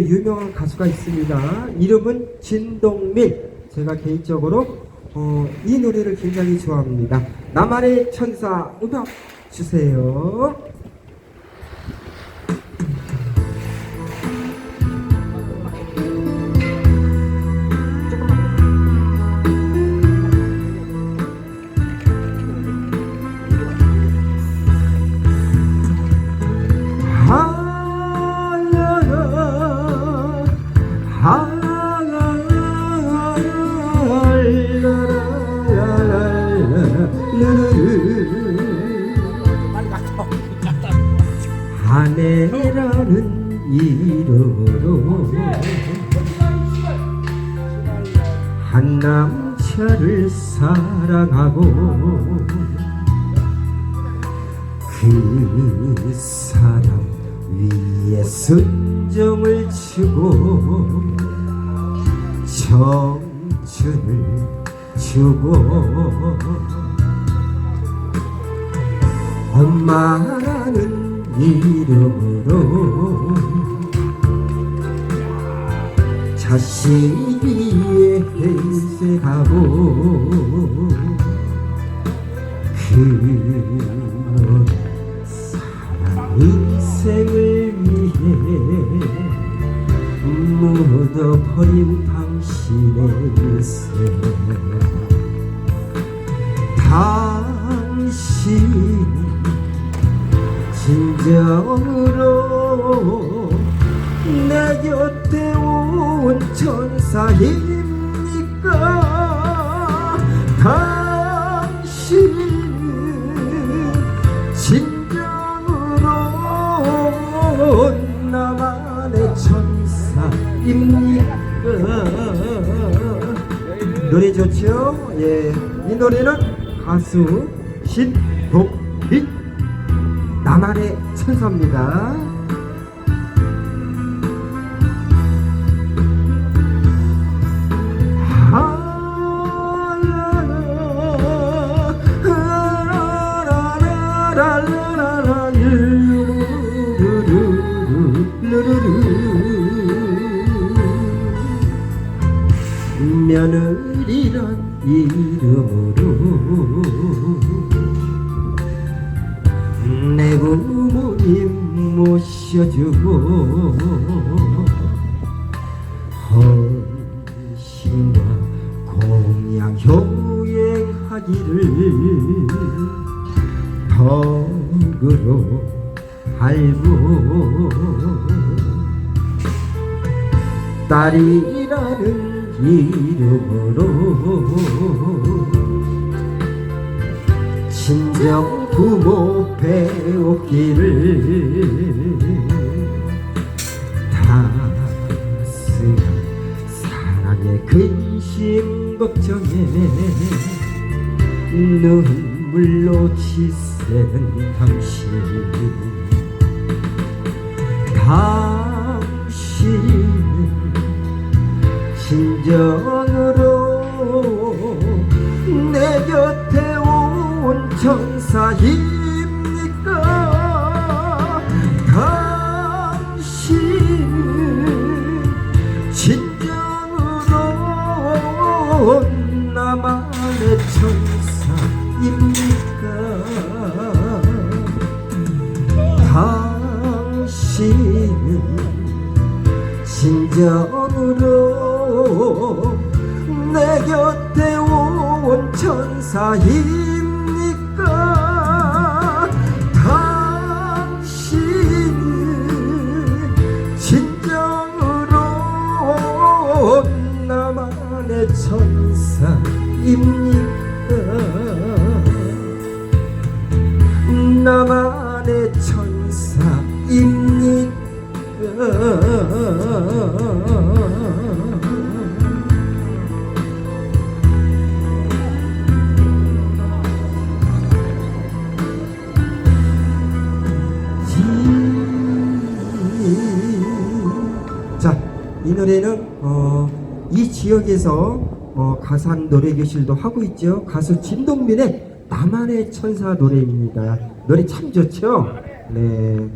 유명한 가수가 있습니다. 이름은 진동민. 제가 개인적으로 어, 이 노래를 굉장히 좋아합니다. 나만의 천사 음악 주세요. 아내라는 이름으로 한 남자를 사랑하고 그 사람 위에 순정을 치고 청춘을 주고 엄마라는 이름으로 자식 위에 행세하고 그런 사랑 인생을 진정으로 내 곁에 온 천사입니까 당신 진정으로 나만의 천사입니까 노래 좋죠? 예, 이 노래는 가수 신동빈 나만의 천사입니다. 며느리란 이름으로 모셔주고. 헌신과 공양 효행하기를 덕으로 알고. 딸이라는 이름으로 친정 부모 배우기를 근심 걱정에 눈물로 지새는 당신 당신 진정으로 내 곁에 온 천사입 진정으로 내 곁에 온 천사입니까 당신은 진정으로 나만의 천사입니까 자, 이 노래는 어, 이 지역에서 어, 가산 노래 교실도 하고 있죠. 가수 진동민의 나만의 천사 노래입니다. 노래 참 좋죠. 네.